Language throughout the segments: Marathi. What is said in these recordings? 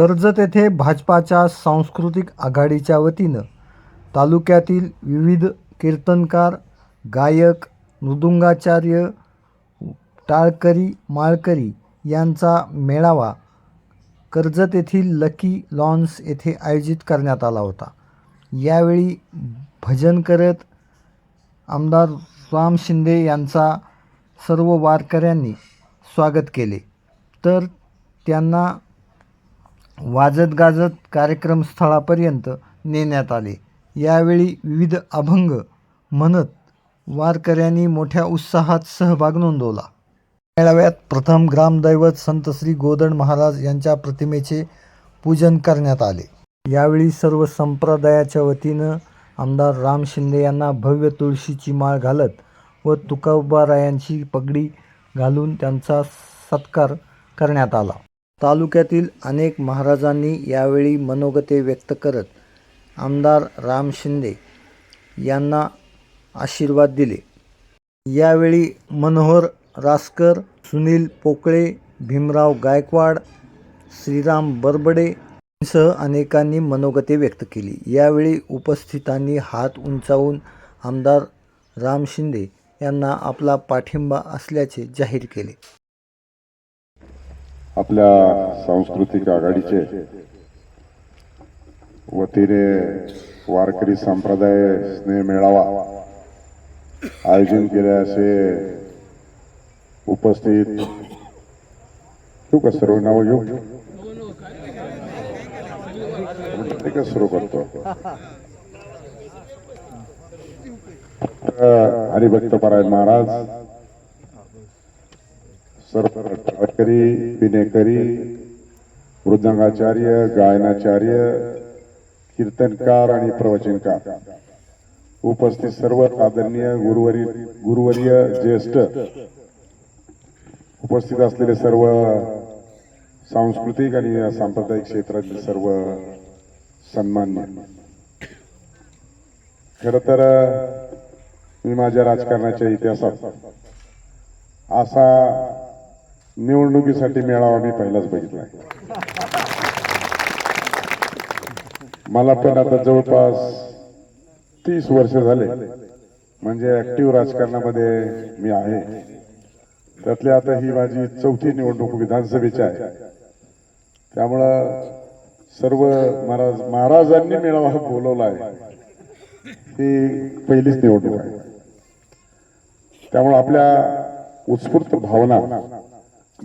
कर्जत येथे भाजपाच्या सांस्कृतिक आघाडीच्या वतीनं तालुक्यातील विविध कीर्तनकार गायक मृदुंगाचार्य टाळकरी माळकरी यांचा मेळावा कर्जत येथील लकी लॉन्स येथे आयोजित करण्यात आला होता. यावेळी भजन करत आमदार राम शिंदे यांचा सर्व वारकऱ्यांनी स्वागत केले. तर त्यांना वाजत गाजत कार्यक्रमस्थळापर्यंत नेण्यात आले. यावेळी विविध अभंग म्हणत वारकऱ्यांनी मोठ्या उत्साहात सहभाग नोंदवला. मेळाव्यात प्रथम ग्रामदैवत संत श्री गोदंड महाराज यांच्या प्रतिमेचे पूजन करण्यात आले. यावेळी सर्व संप्रदायाच्या वतीनं आमदार राम शिंदे यांना भव्य तुळशीची माळ घालत व तुकाबारायांची पगडी घालून त्यांचा सत्कार करण्यात आला. तालुक्यातील अनेक महाराजांनी यावेळी मनोगते व्यक्त करत आमदार राम शिंदे यांना आशीर्वाद दिले. यावेळी मनोहर रासकर सुनील पोकळे भीमराव गायकवाड श्रीराम बरबडे सह अनेकांनी मनोगते व्यक्त केली. यावेळी उपस्थितांनी हात उंचावून आमदार राम शिंदे यांना आपला पाठिंबा असल्याचे जाहीर केले. आपल्या सांस्कृतिक आघाडीचे वतीने वारकरी संप्रदाय स्नेह मेळावा आयोजन केले असे उपस्थित ठेवू का सर्व नाव घेऊ सुरू करतो. हरिभक्त परायण महाराज सर्व टाळकरी पिणेकरी मृदंगाचार्य गायनाचार्य कीर्तनकार आणि प्रवचनकार. उपस्थित सर्व आदरणीय गुरुवरी गुरुवर्य ज्येष्ठ. उपस्थित असलेले सर्व सांस्कृतिक आणि सांप्रदायिक क्षेत्रातील सर्व सन्मान्य. खर तर मी माझ्या राजकारणाच्या इतिहासात असा निवडणुकीसाठी मेळावा मी पहिलाच बघितला मला पण आता जवळपास तीस वर्ष झाले. म्हणजे ऍक्टिव्ह राजकारणामध्ये मी आहे. त्यातली आता ही माझी चौथी निवडणूक विधानसभेची आहे. त्यामुळं सर्व महाराज महाराजांनी मेळावा बोलवला आहे. ही पहिलीच निवडणूक आहे. त्यामुळे आपल्या उत्स्फूर्त भावना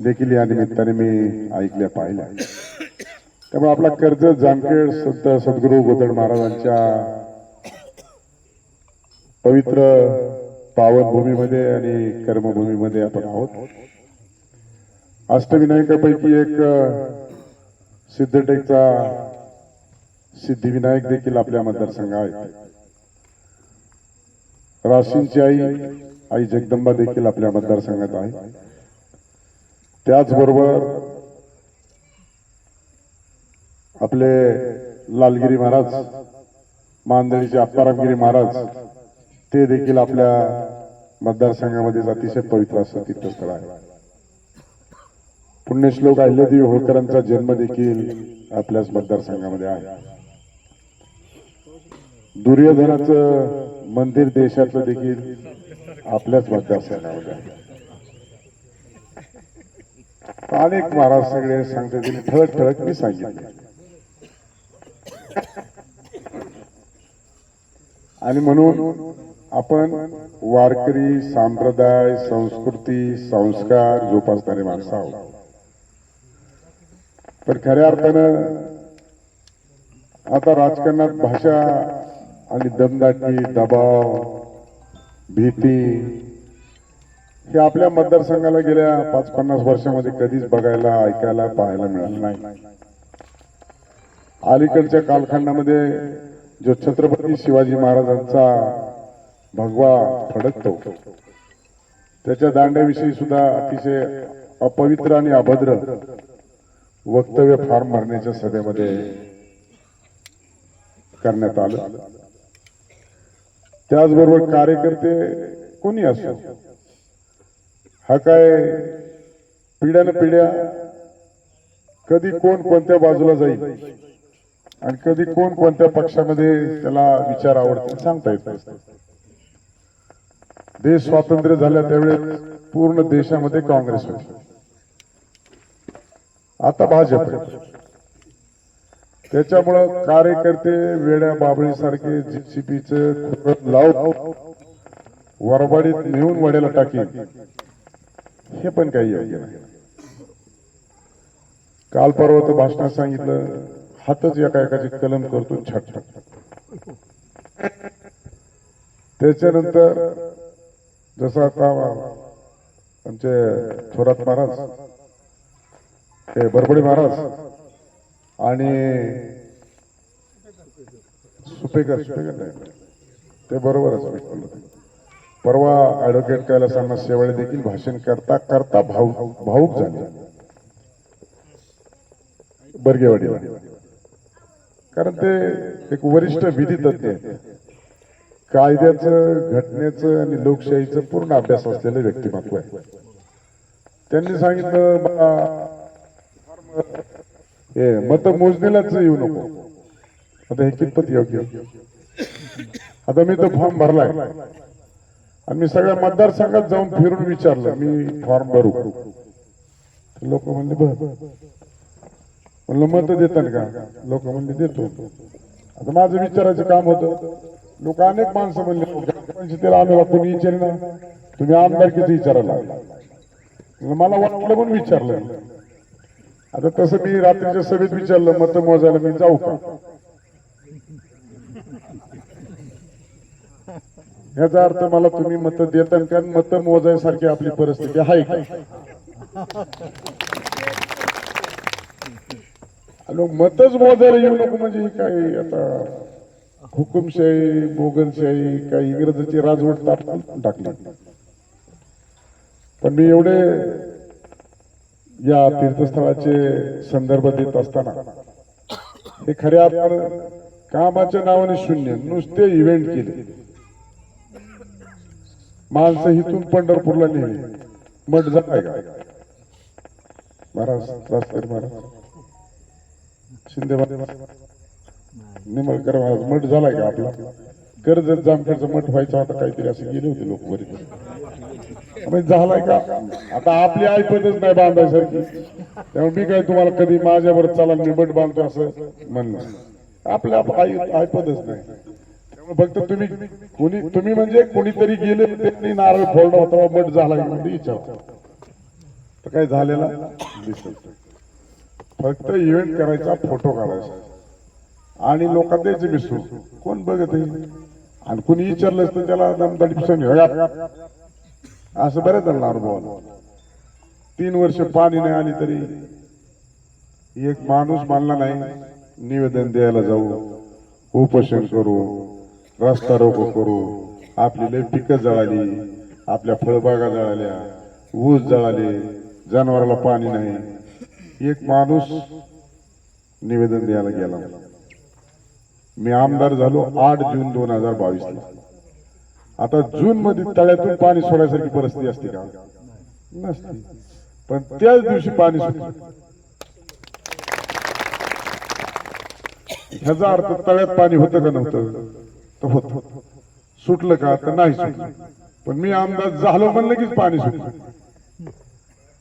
देखील या निमित्ताने मी ऐकल्या पाहिल्या. त्यामुळे आपला कर्ज जामखेड संत सद्गुरू गोदड महाराजांच्या पवित्र पावन भूमीमध्ये आणि कर्मभूमीमध्ये आपण आहोत. अष्टविनायकापैकी एक सिद्धटेकचा सिद्धिविनायक देखील आपल्या मतदारसंघ आहे राशींची आई आई जगदंबा देखील आपल्या मतदारसंघात आहे. त्याचबरोबर आपले लालगिरी महाराज मांदळीचे आप्पारामगिरी महाराज ते देखील आपल्या मतदारसंघामध्ये अतिशय पवित्र असं तीर्थस्थळ आहे. पुण्यश्लोक अहिल्यादेवी होळकरांचा जन्म देखील आपल्याच मतदारसंघामध्ये आहे. दुर्योधनाचं मंदिर देशातलं देखील आपल्याच मतदारसंघामध्ये आहे. अनेक महाराज सगळे सांगतात ठळक ठळक मी सांगितले. आणि म्हणून आपण वारकरी संप्रदाय संस्कृती संस्कार जोपासणारे माणसं आहोत. पण खऱ्या अर्थानं आता राजकारणात भाषा आणि दमदाटी दबाव भीती हे आपल्या मतदारसंघाला गेल्या पाच पन्नास वर्षामध्ये कधीच बघायला ऐकायला पाहायला मिळालं नाही. अलीकडच्या कालखंडामध्ये जो छत्रपती शिवाजी महाराजांचा भगवा फडकतो त्याच्या दांड्याविषयी सुद्धा अतिशय अपवित्र आणि अभद्र वक्तव्य फार मारण्याच्या सभेमध्ये करण्यात आलं. त्याचबरोबर कार्यकर्ते कोणी असो हा काय पिढ्यान पिढ्या कधी कोण कोणत्या बाजूला जाईल आणि कधी कोण कोणत्या पक्षामध्ये त्याला विचार आवडतील सांगता येत देश स्वातंत्र्य झाल्या त्यावेळेस पूर्ण देशामध्ये काँग्रेस होती. आता भाजप त्याच्यामुळं कार्यकर्ते वेड्या बाबळीसारखे सारखे जीसीपीच लावून वरबाडीत नेऊन वड्याला टाकी हे पण काही योग्य नाही. काल परवा भाषणात सांगितलं हातच एका एकाची कलम करतो छट. छट त्याच्यानंतर जसं आता आमचे थोरात महाराज हे बरबडे महाराज आणि सुपेकर सुपेकर ते बरोबरच मी बोललो परवा ऍडव्होकेट कैलासांना शेवाळे देखील भाषण करता करता भाऊ भाऊक झाले. बर्गेवाडीला. कारण ते एक वरिष्ठ विधी तज्ञ कायद्याचं घटनेचं आणि लोकशाहीचं पूर्ण अभ्यास असलेलं व्यक्तिमत्व आहे त्यांनी सांगितलं हे मत मोजणीलाच येऊ नको. आता हे कितपत योग्य? आता मी तो फॉर्म भरलाय. आणि मी सगळ्या मतदारसंघात जाऊन फिरून विचारलं. मी फॉर्म भरू. लोक म्हणले बर. म्हणलं मत देतात का? लोक म्हणले देतो. आता माझं विचारायचं काम होतं. लोक अनेक माणसं म्हणले त्याला आम्हाला कोणी विचार ना. तुम्ही आमदारकीचं विचारायला लागला. मला वाटलं पण विचारलं. आता तसं मी रात्रीच्या सभेत विचारलं मत मोजायला मी जाऊ का? ह्याचा अर्थ मला तुम्ही मत देता का? मत मोजायसारखी आपली परिस्थिती आहे का? मतच मोजायला येऊ नको म्हणजे काय आता हुकुमशाही मोगलशाही काही इंग्रजाची राजवट टाकून टाकली. पण मी एवढे या तीर्थस्थळाचे संदर्भ देत असताना हे खऱ्या आपण कामाच्या नावाने शून्य नुसते इव्हेंट केले. माणसं इथून पंढरपूरला नेली. मठ जाय का? महाराज राजकर महाराज. शिंदे महाराज. निमलकर महाराज मठ झालाय का आपला? कर्जत जामखेडचा मठ व्हायचा होता काहीतरी असे गेले होते लोक बरेच म्हणजे झालाय का? आता आपली ऐपतच नाही बांधायसारखी. त्यामुळे मी काय तुम्हाला कधी माझ्यावर चला मी मठ बांधतो असं म्हणलं आपल्या आई ऐपतच नाही. फक्त तुम्ही कोणी तुम्ही म्हणजे कोणीतरी गेले त्यांनी नारळ फोडला होता मठ झाला म्हणजे विचार. तर काय झालेला? दिसत फक्त इव्हेंट करायचा फोटो काढायचा. आणि लोकांना द्यायचे मिसळून. कोण बघत आहे? आणि कोणी विचारलं तर त्याला दमदाटी पिसवून असं बऱ्याच जणांना अनुभव. तीन वर्ष पाणी नाही आली तरी एक माणूस मानला नाही निवेदन द्यायला जाऊ उपोषण करू रस्ता रोको करू. आपली लय पिकं जळाली. आपल्या फळबागा जळाल्या. ऊस जळाले. जनावराला पाणी नाही. एक माणूस निवेदन द्यायला गेला. मी आमदार झालो आठ जून दोन हजार बावीस ला आता जून मध्ये तळ्यातून पाणी सोडायसारखी परिस्थिती असते का? नसते. पण त्याच दिवशी पाणी ह्याचा अर्थ तळ्यात पाणी होतं का नव्हतं? तर होत. सुटलं का तर नाही सुटलं. पण मी आमदार झालो म्हणलं कीच पाणी सुटलं.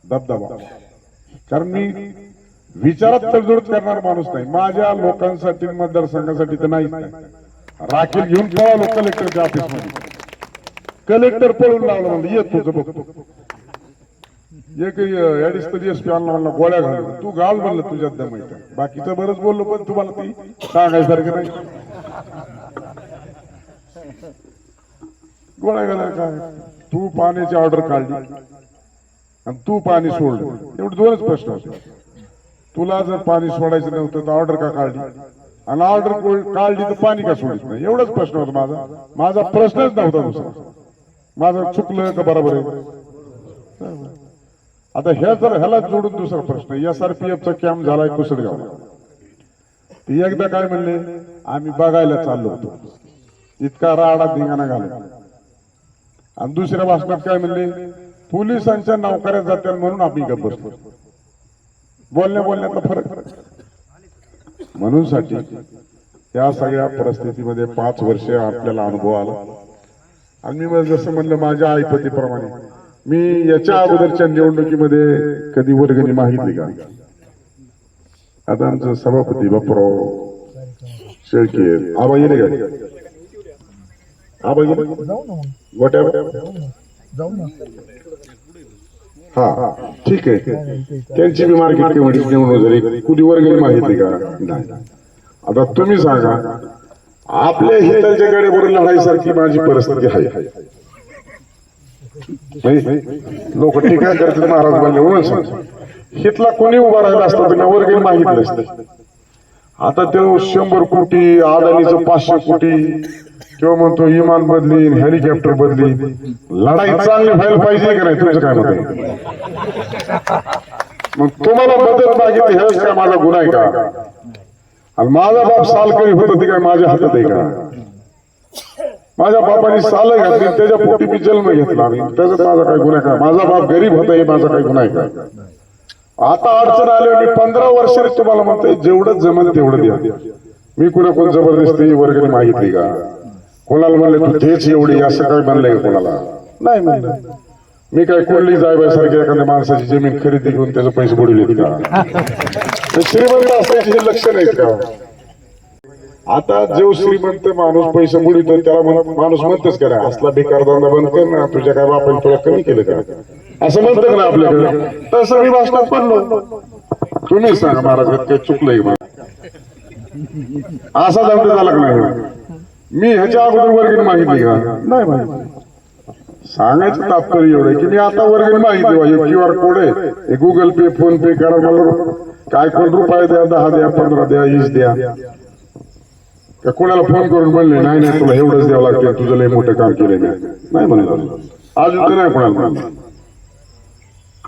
दबदबा. कारण मी विचारात तडजोड करणार माणूस नाही. माझ्या लोकांसाठी मतदारसंघासाठी तर नाही. राखील घेऊन पळालो कलेक्टरच्या ऑफिसमध्ये. कलेक्टर पळून लावलं म्हणलं येत तुझं बघतो. एक ऍडिशनल एसपी आणला म्हणला गोळ्या घाल. तू घाल म्हणलं तुझ्यात दम आहे बाकीचं बरंच बोललो पण तुम्हाला ती सांगायसारखं नाही. गोळ्या घाला काय? तू पाण्याची ऑर्डर काढली. आणि तू पाणी सोडलं. एवढे दोनच प्रश्न होते. तुला जर पाणी सोडायचं नव्हतं तर ऑर्डर का काढली? आणि ऑर्डर काढली तर पाणी का सोडित नाही? एवढाच प्रश्न होता माझा. माझा प्रश्नच नव्हता दुसरा. माझं चुकलं का बरोबर आहे? आता ह्या जर ह्याला जोडून दुसरा प्रश्न एस आर पी एफचा कॅम्प झालाय कुसडगाव. ते एकदा काय म्हणले? आम्ही बघायला चाललो होतो. इतका राडा धिंगाणा घाला आणि दुसऱ्या भाषणात काय म्हणले? पोलिसांच्या नौकऱ्या जात्या म्हणून आम्ही गप्प बसतो. बोलण्या बोलण्यातला फरक. म्हणून साठी या सगळ्या परिस्थितीमध्ये पाच वर्ष आपल्याला अनुभव आला. आणि मी जसं म्हणलं माझ्या आईपतीप्रमाणे मी याच्या अगोदरच्या निवडणुकीमध्ये कधी वर्गणी माहिती का? आता आमचं सभापती बापराव शेळके आबा गेले का? आबा गेले गोट्या जाऊ ना हा ठीक आहे. त्यांची बी मार्केट कमिटी निवडणूक झाली कुठे वर्गणी माहिती का? नाही. आता तुम्ही सांगा. आपल्या हिताच्या गाड्यावर लढाईसारखी माझी परिस्थिती आहे. लोक टीका करतात महाराज म्हणले म्हणून सांगतो. हितला कोणी उभा राहिला असता तर मी वर्गणी मागितलं असतं. आता तो शंभर कोटी अदानीचं पाचशे कोटी किंवा म्हणतो विमान बदलीन हेलिकॉप्टर बदली. लढाई चांगली व्हायला पाहिजे का नाही तुमचं काय मत मग तुम्हाला मदत मागितली हेच काय माझा गुन्हा आहे का? आणि माझा बाप साल करी होत ते काय माझ्या हातात आहे का? माझ्या बापाने साल घातली त्याच्या पोटी मी जन्म घेतला. त्याचा माझा काय गुन्हा काय माझा बाप गरीब होता हे माझा काय गुन्हा आहे का? आता अडचण आली मी पंधरा वर्षाने तुम्हाला म्हणतोय जेवढं जमेल तेवढं द्या. मी कुणा कोण जबरदस्ती वर्गाने मागितली का? कोणाला म्हणले तू तेच एवढी असं काय म्हणलंय का कोणाला? नाही म्हणलं. मी काय कोणली सारखी एखाद्या माणसाची जमीन खरेदी घेऊन त्याचे पैसे बुडविलेत का? श्रीमंत असायचे हे लक्ष नाहीत का? आता जो श्रीमंत माणूस पैसे बुडवितो त्याला माणूस म्हणतच करा असला बेकार धंदा बंद कर ना तुझ्या काय बापाने तुला कमी केलं का? असं म्हणतं ना आपल्याकडे? तसं मी भाषणात पडलो तुम्ही सांगा महाराज काही चुकलंय असा धंदा झाला का नाही? मी ह्याच्या अगोदर वर्गणी मागितली का? नाही मागितली. सांगायचं तात्पर्य एवढं की मी आता वर्गणी मागितली बा क्यू आर कोड आहे. हे गुगल पे फोन पे करा मला. काय कोण रुपये द्या दहा द्या पंधरा द्या वीस द्या. का कोणाला फोन करून म्हणले नाही नाही तुला एवढंच द्यावं लागतं. तुझं लय मोठं काम केलं मी. नाही म्हणलं अजून तर नाही कोणाला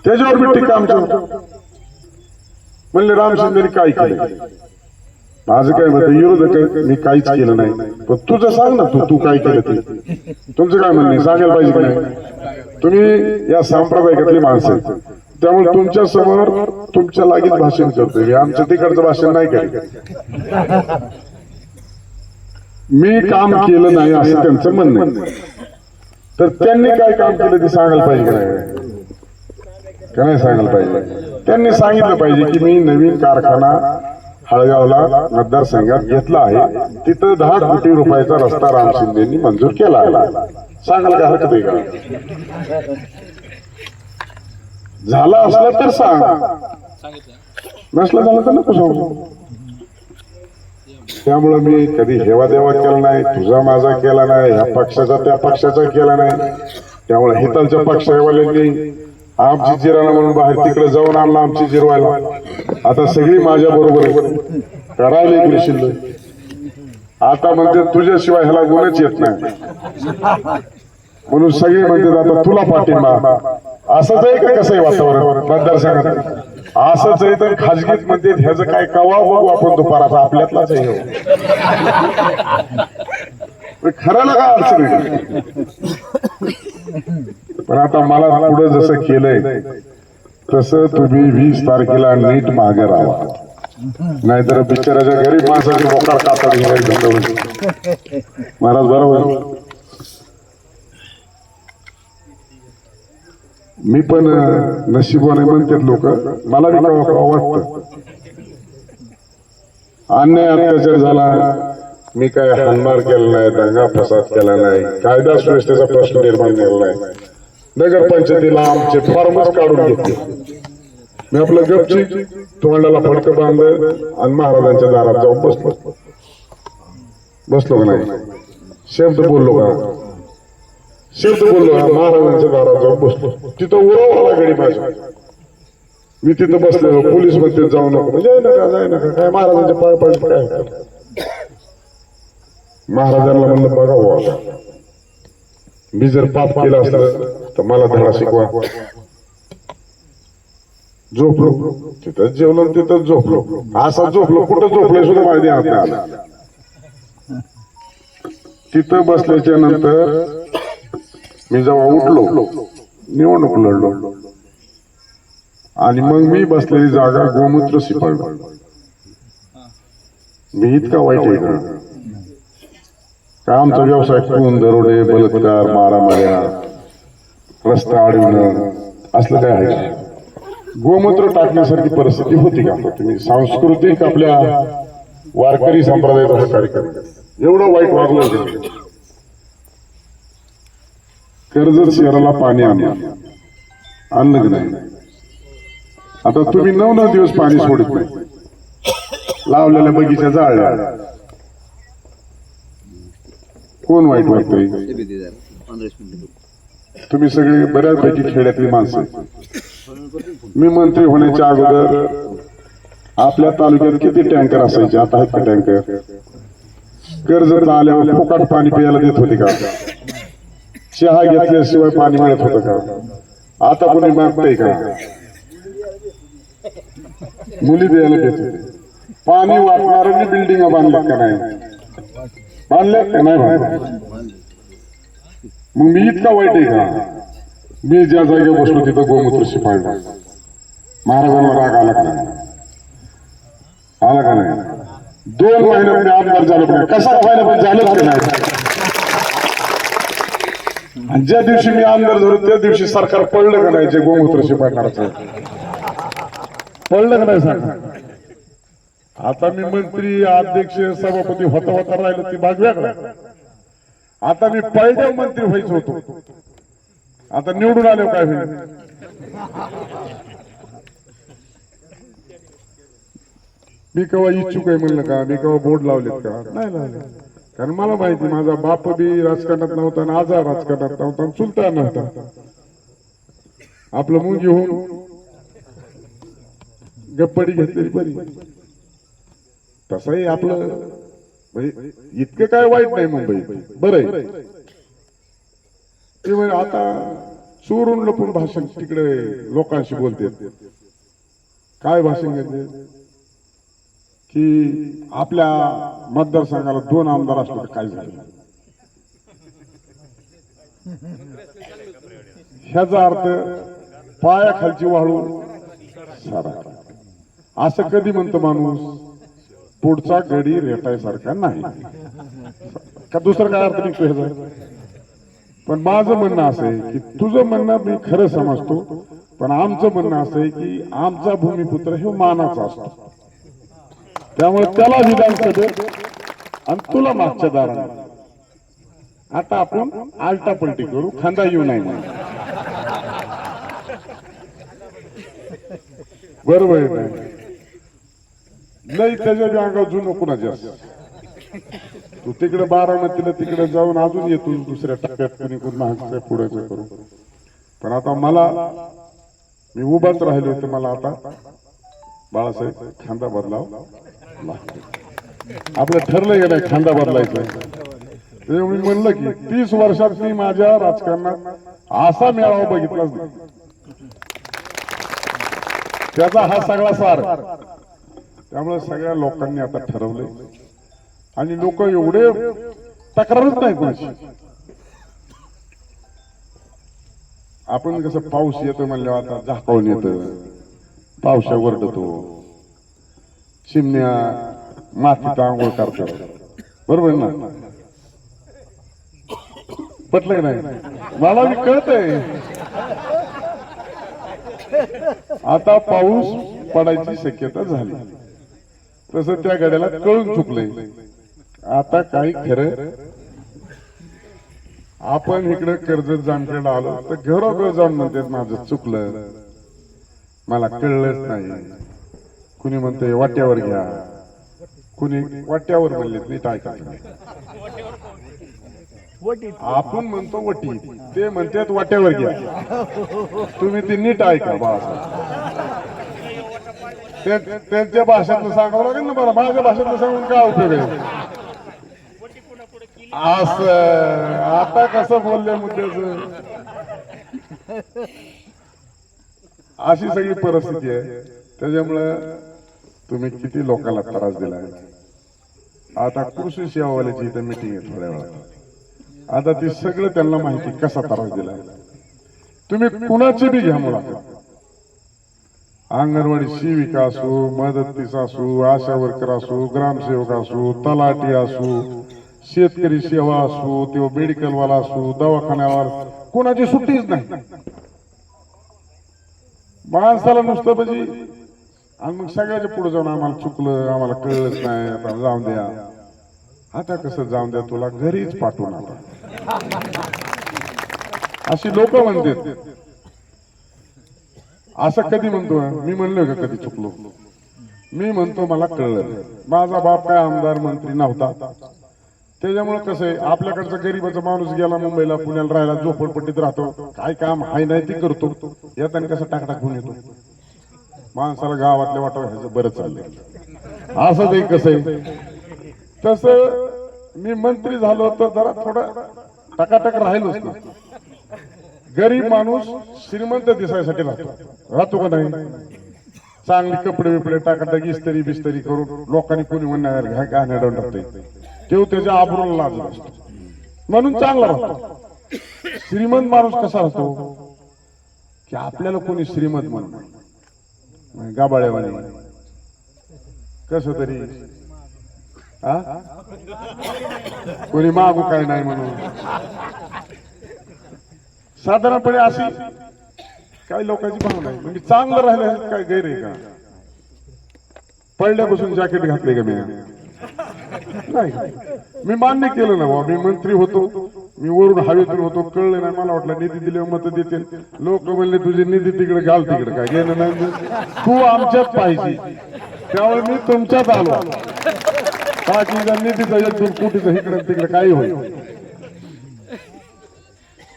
त्याच्यावर मी टीका आमच्या म्हणले राम शिंदेने काय केलं माझं काय मत विरोधक आहे, मी काहीच केलं नाही. पण तुझं सांग ना तू तू काय केलं ते. तुमचं काय म्हणणं सांगायला पाहिजे की नाही? तुम्ही या सांप्रदायिकातली माणसं त्यामुळे तुमच्यासमोर तुमच्या लागीच भाषण करतोय. मी आमच्या तिकडचं भाषण नाही काय मी काम केलं नाही असं त्यांचं म्हणणं तर त्यांनी काय काम केलं ते सांगायला पाहिजे का नाही? का नाही सांगायला पाहिजे? त्यांनी सांगितलं पाहिजे की मी नवीन कारखाना हळगावला मतदारसंघात घेतला आहे. तिथं दहा कोटी रुपयाचा रस्ता राम शिंदेनी मंजूर केला आहे. सांगायला काय हरकत आहे का? झाला असला तर सांग. नसलं झालं तर नको सांगू. त्यामुळं मी कधी हेवा देवा केला नाही तुझा माझा केला नाही ह्या पक्षाचा त्या पक्षाचा केला नाही. त्यामुळे हितालच्या पक्षावाल्यांनी आमची जिराला म्हणून बाहेर तिकडे जाऊन आणला आमची जिरवायला. आता सगळी माझ्या बरोबर करायला इकडे शिल्लक आता म्हणते तुझ्याशिवाय ह्याला गुणच येत नाही. म्हणून सगळे म्हणतात आता तुला पाठिंबा. असंच आहे का कसं आहे वातावरण मतदारसंघात? असंच आहे तर खाजगीत म्हणते ह्याचं काय कवा बघू आपण दुपाराचा आपल्यातलाच आहे हो. खरं ना काय अडचण आहे पण आता मला पुढे जसं केलंय तसं तुम्ही वीस तारखेला नीट मागे राहा. नाहीतर बिचाराच्या गरीब माणसाची मोकार कातडी महाराज बरोबर? मी पण नशिबाने म्हणतात लोक मला बी वाटत. अन्याय अत्याचार झाला मी काय हनमार केला नाही दंगा फसाद केला नाही कायदा सुव्यवस्थेचा प्रश्न निर्माण केला नाही. नगरपंचायतीला आमचे फॉर्मच काढून घेतले. मी आपलं गपची तोंडाला फडकं बांधलं आणि महाराजांच्या दारात जाऊन बसलो. बसलो का नाही? शब्द बोललो का शब्द बोललो महाराजांच्या दारात जाऊन बसलो. तिथं उराव आला गडी माझ्या. मी तिथं बसलेलो. पोलीसमध्ये जाऊ नको. म्हणजे जाय नका जाय नका काय महाराजांच्या पाय पाय काय? महाराजांना म्हणलं बघा हो आता मी जर पाप केलं असतं तर मला धडा शिकवा. झोपलो. तिथं जेवलो तिथं तिथंच झोपलो. असा झोपलो. कुठं झोपलो सुद्धा माहिती हात आला तिथं बसल्याच्या नंतर मी जेव्हा उठलो निवडणूक लढलो. आणि मग मी बसलेली जागा गोमूत्र शिपाळू मी इतका वाईट आहे का का आमचा व्यवसाय? खून दरोडे बलात्कार मारामाऱ्या. रस्ता अडवणं असलं काय आहे? का? गोमूत्र टाकण्यासारखी परिस्थिती होती का? तुम्ही सांस्कृतिक आपल्या वारकरी संप्रदायाचा हा कार्यक्रम एवढं वाईट वागलं होतं. कर्जत शहराला पाणी आणलं. आणलं की नाही? आता तुम्ही नऊ नऊ दिवस पाणी सोडत नाही. लावलेल्या बगीचा जाळल्या. कोण वाईट वाटतंय तुम्ही सगळे बऱ्यापैकी खेड्यातली माणसं मी मंत्री होण्याच्या अगोदर आपल्या तालुक्यात किती टँकर असायचे? आता आहेत का टँकर? कर्जत आल्यावर फुकट पाणी प्यायला देत होते का? चहा घेतल्याशिवाय पाणी मिळत होतं का? आता कोणी मागतंय का? मुली द्यायला देत होते. पाणी वाटणार बिल्डिंग बांधल्या का नाही? बांधल्या का नाही मग मी इतका वाईट आहे का? मी ज्या जागेवर बसलो तिथं गोमूत्र शिपाळला महाराजांना राग आला का नाही? आला का नाही? दोन महिन्यात मी म्हणजे आमदार झालो पण कसा व्हायला पण झालंच का नाही? आणि ज्या दिवशी मी आमदार झालो त्या दिवशी सरकार पडलं का नाही जे गोमूत्र शिपाळणारचं पडलं का नाही सरकार आता मी मंत्री अध्यक्ष सभापती होता होता राहिलो ती भाग वेगळा आता मी पहिल्या मंत्री व्हायचो होतो. आता निवडून आलो काय होईल? मी केव्हा इच्छुक आहे म्हणलं का? मी केव्हा बोर्ड लावलेत का? नाही लावले कारण मला माहिती माझा बाप बी राजकारणात नव्हता आणि आजार राजकारणात नव्हता आणि चुलता नव्हता. आपलं मुंगी होऊन गप्पडी घेतलेली बरी. तसंही आपलं म्हणजे इतकं काय वाईट नाही मुंबईत बरं आहे. ते म्हणजे आता चोरून लपून भाषण तिकडे लोकांशी बोलते काय भाषण घेतले? की आपल्या मतदारसंघाला दोन आमदार असले तर काय झालं? ह्याचा अर्थ पायाखालची वाळू सारा. असं कधी म्हणतो माणूस? पुढचा गडी रेटायसारखा नाही. का दुसरं काय अर्थ निघतो ह्याचा पण माझं म्हणणं असं आहे की तुझं म्हणणं मी खरं समजतो पण आमचं म्हणणं असं आहे की आमचा भूमिपुत्र हे मानाचा असतो. त्यामुळे त्याला विधानसभेत आणि तुला मागच्या दाराने आता आपण आलटा पलटी करू खांदा येऊ नाही बरोबर आहे. लई त्याच्या बी अंगावर जुनं कुणाच्या तू तिकडे बारामतीला तिकडे जाऊन अजून येतो दुसऱ्या टप्प्यात कुणी कोण मागच्या पुढे करू पण आता मला मी उभाच राहिलो होते मला आता. बाळासाहेब खांदा बदलाव. आपलं ठरलंय गेलं नाही खांदा बदलायचा? ते मी म्हणलं की तीस वर्षात मी माझ्या राजकारणात असा मेळावा बघितलाच नाही. त्याचा हा सगळा सार. त्यामुळे सगळ्या लोकांनी आता ठरवले. आणि लोक एवढे तक्रारच नाही कोणाची. आपण कसं पाऊस येतो म्हणल्यावर आता झाकावून येतं पावसा वरडतो चिमण्या मातीत आंघोळ करतात. बरोबर ना? पटलं नाही? मला मी कळतंय. आता पाऊस पडायची शक्यता झाली. तसं त्या गड्याला कळून चुकलंय. आता काही खरं आपण इकडे कर्जत जामखेड आलो तर घरोघर जाऊन म्हणते माझं चुकलं. मला कळलंच नाही. कुणी म्हणते वाट्यावर घ्या. कुणी वाट्यावर म्हणले नीट ऐका आपण म्हणतो वटी ते म्हणतात वाट्यावर घ्या. तुम्ही ते नीट ऐका बा त्यांच्या भाषेतनं सांगावं लागेल ना मला माझ्या भाषेतनं सांगून काय उपयोग आहे? अस आता कसं बोलले मुद्द्याच? अशी सगळी परिस्थिती आहे. त्याच्यामुळं तुम्ही किती लोकांना त्रास दिला आता कृषी सेवावाल्याची इथं मिटिंग आहे थोड्या वेळात. आता ते सगळं त्यांना माहिती कसा त्रास दिलाय? तुम्ही कुणाची बी घ्या मुलाखत. अंगणवाडी सेविका असो मदतीस असो आशा वर्कर असो ग्रामसेवक असो तलाठी असू शेतकरी सेवा असू तेव्हा मेडिकलवाला असू दवाखान्यावर कोणाची सुट्टीच नाही. माणसाला नुसतं म्हणजे आणि मग सगळ्याच्या पुढे जाऊन आम्हाला चुकलं आम्हाला कळलंच नाही आता जाऊन द्या. आता कसं जाऊन द्या तुला घरीच पाठवून आता अशी लोक म्हणतात. असं कधी म्हणतो मी म्हणलो का कधी चुकलो? मी म्हणतो मला कळलं. माझा बाप काय आमदार मंत्री नव्हता. त्याच्यामुळे कसं आहे आपल्याकडचा गरीबाचा माणूस गेला मुंबईला पुण्याला राहायला झोपडपट्टीत राहतो. काय काम हाय नाही ते करतो. येताना कसं टाकटाक होऊन येतो. माणसाला गावातल्या वाटा ह्याचं बरं चाललंय. असं ते कसं आहे. तसं मी मंत्री झालो तर जरा थोडं टकाटक राहिलोच ना गरीब माणूस श्रीमंत दिसायसाठी राहतो राहतो का नाही? चांगले कपडे बिपडे टाकत इस्तरी बिस्तरी करून लोकांनी कोणी म्हणणार घ्या गाण्या टाकते तेव्हा त्याच्या आबरूला लाज असतो म्हणून चांगला राहतो. श्रीमंत माणूस कसा राहतो? की आपल्याला कोणी श्रीमंत म्हणून गाबाळ्यावाने कस तरी? कोणी मागू काय नाही म्हणून? साधारणपणे अशी काही लोकांची भावना आहे. म्हणजे चांगलं राहिलं काय गैर आहे का? पडल्यापासून जॅकेट घातले का मी? नाही. मी मान्य केलं ना मी मंत्री होतो. मी वरून हवेतून होतो. कळलं नाही. मला वाटलं निधी दिले मत देतील. लोक म्हणले तुझे निधी तिकडे घाल तिकडे. काय गेलं नाही. तू आमच्यात पाहिजे. त्यावेळी मी तुमच्यात आलो. बाकी निधीचा एक दोन कोटीचा इकडे तिकडे काही होईल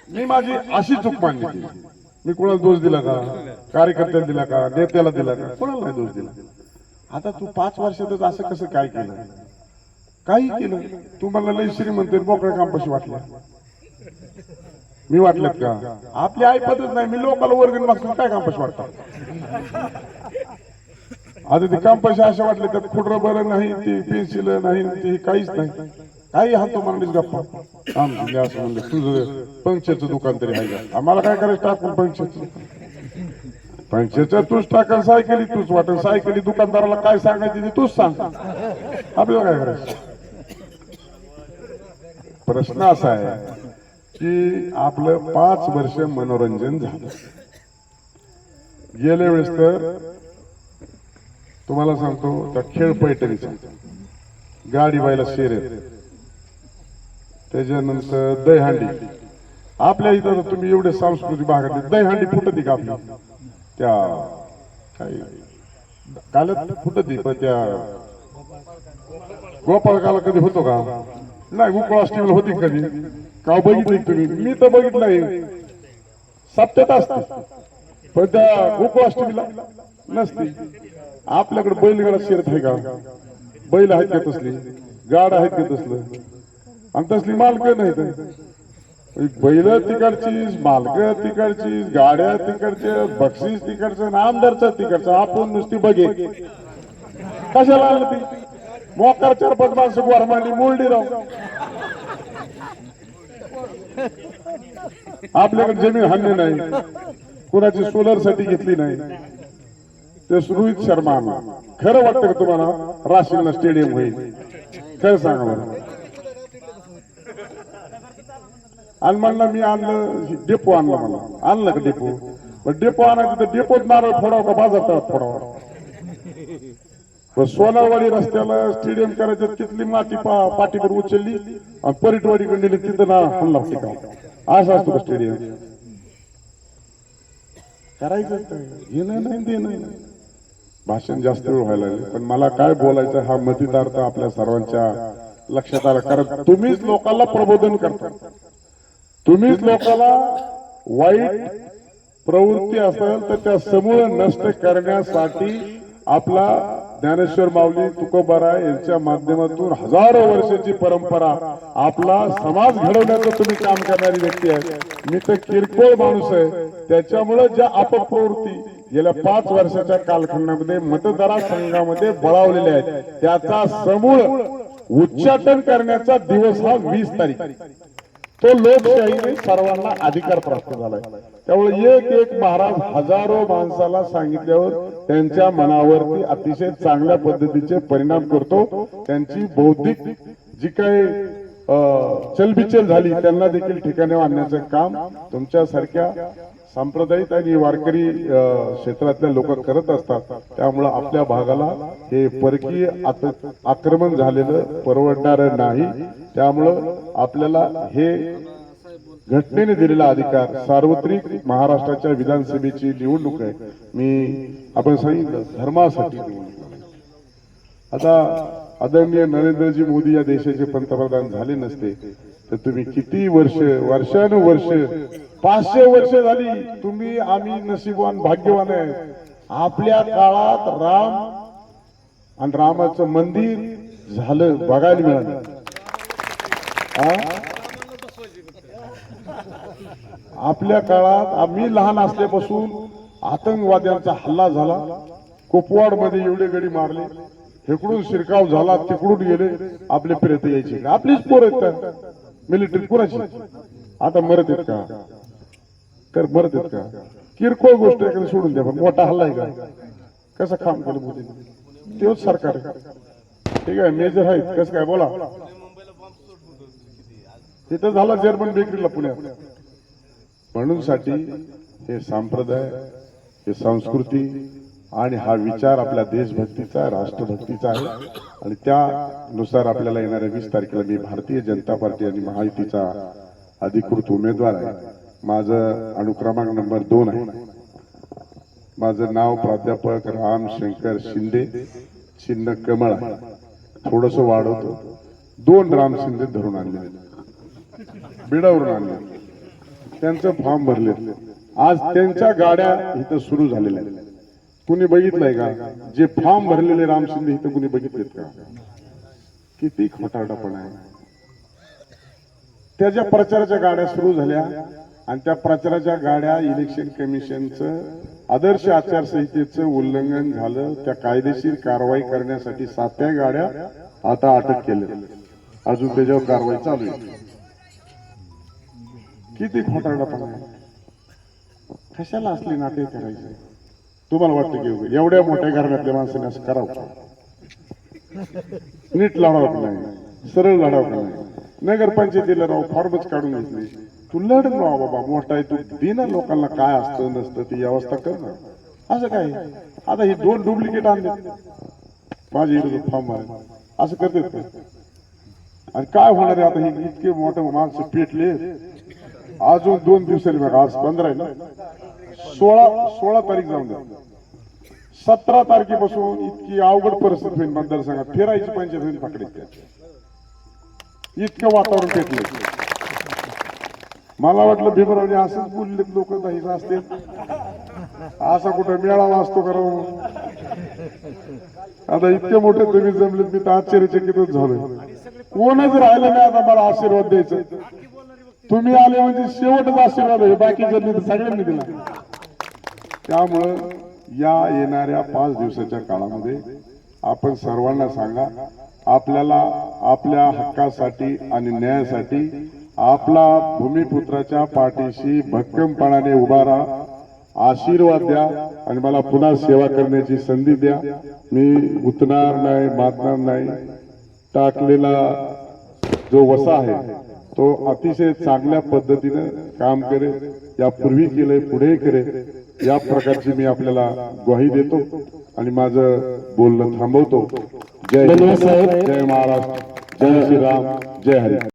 मी माझी अशी चूक मान्य केली मी कोणाला दोष दिला का? कार्यकर्त्याला दिला का? नेत्याला दिला का? कोणाला नाही दोष दिला? आता तू पाच वर्षातच असं कसं काय केलं? काही केलं? तू मला लई श्रीमंत मोकळ्या कामपाशी वाटलं मी वाटलं का? आपली ऐकतच नाही. मी लोकांना वर्गण मागतो काय कामपाशी वाटतात आता ते कामपाशी अशा वाटले त्यात खुडरं बरं नाही ते पेन्सिल नाही ते काहीच नाही. काही हातो मारलीच गप्पा काम असं म्हणलं तुझं पंक्चरचं दुकान तरी आहे का आम्हाला काय करायचं टाकून पंक्चरचं पंक्चरचं तूच टाकल सायकली तूच वाटेल सायकली दुकानदाराला काय सांगायचं ते तूच सांग आपल्याला काय करायचं प्रश्न असा आहे की आपलं पाच वर्ष मनोरंजन झालं गेल्या वेळेस तर तुम्हाला सांगतो त्या खेळ पैठणीचा गाडी बायला येत त्याच्यानंतर दहीहांडी. आपल्या इथं तर तुम्ही एवढे सांस्कृतिक भागात दहीहंडी फुटती का आपली? त्या काय? कालच फुटती पण त्या गोपाळकाला कधी होतो का? नाही गोकुळाष्टमीला होती कधी? का हो बघितली तुम्ही? मी तर बघितलंय सप्त्यात असते. पण त्या गोकुळाष्टमीला नसते. आपल्याकडे बैलगाडा शेरत आहे का? बैल आहेत का तसली? गाड आहेत का तसलं? आणि तसली मालक नाही बैल तिकडची मालक तिकडची गाड्या तिकडचे बक्षीस तिकडचं आमदारचं तिकडचं. आपण नुसती बघे. कशाला आलं ती? मोकार चार पाच माणसं गोरमांडी मोलडी राहू आपल्याकडे जमीन हल्ली नाही. कुणाची सोलरसाठी घेतली नाही. ते रोहित शर्मा खरं वाटतं का तुम्हाला? राशीलला स्टेडियम होईल. खरं सांगा मला. आणि म्हणलं मी आणलं डेपो आणला मला. आणलं का डेपो? पण डेपो आणायचं तर डेपोत नारळ फोडाव का बाजार फोडावा? सोनावाडी सोनारवाडी रस्त्याला स्टेडियम करायचं तिथली माती पा उचलली आणि परिटवाडीकडे नेली तिथं ना हल्ला टिकाव. असं असतो का स्टेडियम करायचं काय नाही देणं नाही. भाषण जास्त वेळ व्हायला लागले. पण मला काय बोलायचं हा मतिदार्थ आपल्या सर्वांच्या लक्षात आला. कारण तुम्हीच लोकांना प्रबोधन करता. तुम्हीच लोकांना वाईट प्रवृत्ती असेल तर त्या समूळ नष्ट करण्यासाठी आपला ज्ञानेश्वर माऊली तुकोबारा यांच्या माध्यमातून हजारो वर्षाची परंपरा आपला समाज घडवण्याचं तुम्ही काम करणारी व्यक्ती आहे. मी तर किरकोळ माणूस आहे. त्याच्यामुळे ज्या अपप्रवृत्ती गेल्या पाच वर्षाच्या कालखंडामध्ये मतदारसंघामध्ये बळावलेल्या आहेत त्याचा समूळ उच्चाटन करण्याचा दिवस हा वीस तारीख. तो लोकशाहीने सर्वांना अधिकार प्राप्त झालाय. त्यामुळे एक एक महाराज हजारो माणसाला सांगितल्यावर त्यांच्या मनावरती अतिशय चांगल्या पद्धतीचे परिणाम करतो. त्यांची बौद्धिक जी काही अं, चलबिचल झाली त्यांना देखील ठिकाणी आणण्याचं काम तुमच्यासारख्या सांप्रदायिक आणि वारकरी क्षेत्रातल्या लोक करत असतात. त्यामुळं आपल्या भागाला हे परकीय आत- आक्रमण झालेलं परवडणार नाही. त्यामुळं आपल्याला हे घटनेने दिलेला अधिकार सार्वत्रिक महाराष्ट्राच्या विधानसभेची निवडणूक आहे. मी आपण सांगितलं धर्मासाठी निवडणूक आता आदरणीय नरेंद्रजी मोदी या देशाचे पंतप्रधान झाले नसते. तर तुम्ही किती वर्ष वर्षानुवर्ष पाचशे वर्ष झाली तुम्ही आम्ही नशीबवान भाग्यवान आहे आपल्या काळात राम आणि रामाचं मंदिर झालं बघायला मिळालं. आपल्या काळात आम्ही लहान असल्यापासून आतंकवाद्यांचा हल्ला झाला. कुपवाडमध्ये एवढे गडी मारले. इकडून शिरकाव झाला तिकडून गेले. आपले प्रेत यायचे आपलीच पोर आहेत मिलिटरी कुणाची आता मरत आहेत का? तर मरत आहेत का? किरकोळ गोष्ट एखादी सोडून द्या पण मोठा हल्ला आहे का? कसं काम केलं मोदी तेच सरकार ठीक आहे मेजर आहेत. कसं काय? बोला. तिथं झाला जर्मन बेकरीला पुण्यात. म्हणून साठी हे संप्रदाय हे संस्कृती आणि हा विचार आपल्या देशभक्तीचा राष्ट्रभक्तीचा आहे. आणि त्यानुसार आपल्याला येणाऱ्या वीस तारखेला मी भारतीय जनता पार्टी आणि महायुतीचा अधिकृत उमेदवार आहे. माझं अनुक्रमांक नंबर दोन आहे. माझं नाव प्राध्यापक राम शंकर शिंदे चिन्ह कमळ आहे. थोडस वाढवतो. दोन राम शिंदे धरून आणले. बिडावरून आणले. त्यांचं फॉर्म भरले आज त्यांच्या गाड्या इथं सुरू झालेल्या आहेत. कुणी बघितलंय का? जे फॉर्म भरलेले राम शिंदे इथं कुणी बघितलेत का? किती खोटारडापण आहे. त्याच्या प्रचाराच्या गाड्या सुरू झाल्या आणि त्या प्रचाराच्या गाड्या इलेक्शन कमिशनचं आदर्श आचारसंहितेचं उल्लंघन झालं. त्या कायदेशीर कारवाई करण्यासाठी सात्या गाड्या आता अटक केल्या अजून त्याच्यावर कारवाई चालू आहे. किती खोटारडापण आहे. कशाला असले नाते करायचे? तुम्हाला वाटतं की एवढ्या मोठ्या घराण्यातल्या माणसाने असं करावं नीट लढावं का नाही? सरळ लढावं का नाही? नगरपंचायतीला राव फॉर्मच काढून घेतली. तू लढ राव हो बाबा मोठा आहे तू दिना लोकांना काय असतं नसतं ती व्यवस्था कर ना. असं काय? आता ही दोन डुप्लिकेट आणले माझे इकडे फॉर्म आहे असं करतात का? आणि काय होणार आहे आता हे इतके मोठे माणसं पेटले अजून दोन दिवसांनी बघा आज पंधरा आहे ना? सोळा सोळा तारीख जाऊन द्या सतरा तारखेपासून इतकी अवघड परिस्थिती होईल मतदारसंघात. फिरायची पंचायत होईल पकडायची इतकं वातावरण पेटले मला वाटलं भीमरावने असंच बोलले लोक नाही असतील. असा कुठं मेळावा असतो करा आता इतके मोठे तुम्ही जमले मी तर आश्चर्यचकितच झालो कोणच राहिलं नाही आता मला आशीर्वाद द्यायचं. तुम्ही आले म्हणजे शेवटच आशीर्वाद आहे. बाकीच्यांनी तर सगळ्यांनी दिला. त्यामुळं या येणाऱ्या पाच दिवसाच्या काळामध्ये आपण सर्वांना सांगा आपल्याला आपल्या हक्कासाठी आणि न्यायासाठी आपला भूमिपुत्राच्या पाठीशी भक्कमपणाने उभा राहा आशीर्वाद द्या आणि मला पुन्हा सेवा करण्याची संधी द्या. मी उतणार नाही मातणार नाही. टाकलेला जो वसा आहे तो अतिशय चांगल्या पद्धतीनं काम करेल यापूर्वी केलंय पुढे करेल. या प्रकारची मी आपल्याला ग्वाही देतो आणि माझं बोलणं थांबवतो. जय हिंद, जय महाराष्ट्र. जय श्रीराम. जय हरी.